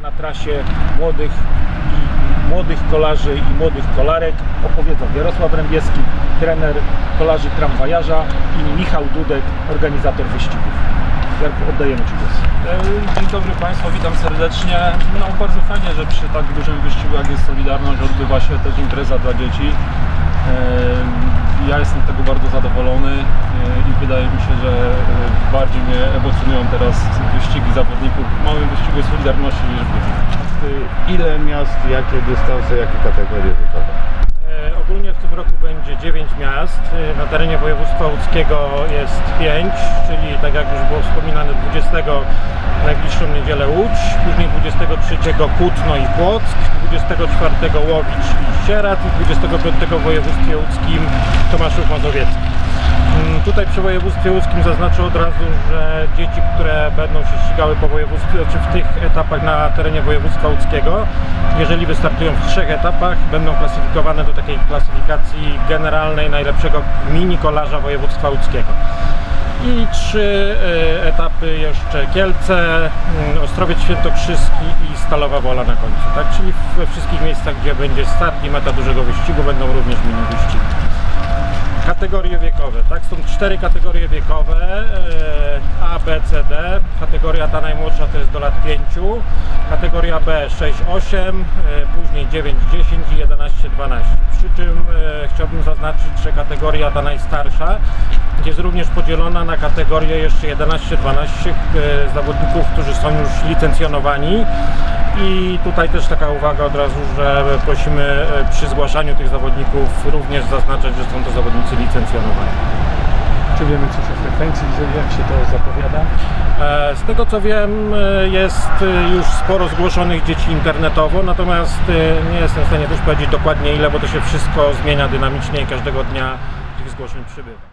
Na trasie młodych, i, młodych kolarzy i młodych kolarek opowiedzą Jarosław Rębieski, trener kolarzy tramwajarza i Michał Dudek, organizator wyścigów. Jarku, oddajemy Ci głos. E, Dzień dobry Państwu, witam serdecznie. No bardzo fajnie, że przy tak dużym wyścigu jak jest Solidarność odbywa się też impreza dla dzieci. E, Ja jestem z tego bardzo zadowolony e, i wydaje mi się, że bardziej mnie emocjonują teraz wyścigi zawodników wyścigu Solidarności niż. Y, Ile miast, jakie dystanse, jakie kategorie rzutowe? E, Ogólnie w tym roku będzie 9 miast. E, Na terenie województwa łódzkiego jest 5, czyli tak jak już było wspominane 20 w najbliższą niedzielę Łódź, później 23 Kutno i Płock, 24 Łowicz i Sierat i 25 w województwie łódzkim Tomaszów Mazowiecki. Tutaj przy województwie łódzkim zaznaczę od razu, że dzieci, które będą się ścigały po województwie, czy w tych etapach na terenie województwa łódzkiego, jeżeli wystartują w trzech etapach, będą klasyfikowane do takiej klasyfikacji generalnej najlepszego mini kolarza województwa łódzkiego. I trzy e, etapy jeszcze Kielce, mm, Ostrowiec Świętokrzyski i Stalowa Wola na końcu. Tak? Czyli we wszystkich miejscach, gdzie będzie start i meta dużego wyścigu, będą również mini wyścigi kategorie wiekowe, tak? Są cztery kategorie wiekowe e, A, B, C, D. Kategoria ta najmłodsza to jest do lat 5, kategoria B 6, 8, e, później 9, 10 i 11, 12. Przy czym e, chciałbym zaznaczyć, że kategoria ta najstarsza jest również podzielona na kategorię jeszcze 11, 12 e, zawodników, którzy są już licencjonowani. I tutaj też taka uwaga od razu, że prosimy e, przy zgłaszaniu tych zawodników również zaznaczać, że są to zawodnicy licencjonowani. Czy wiemy coś o frekwencji, jak się to zapowiada? E, Z tego co wiem, jest już sporo zgłoszonych dzieci internetowo, natomiast nie jestem w stanie też powiedzieć dokładnie ile, bo to się wszystko zmienia dynamicznie i każdego dnia tych zgłoszeń przybywa.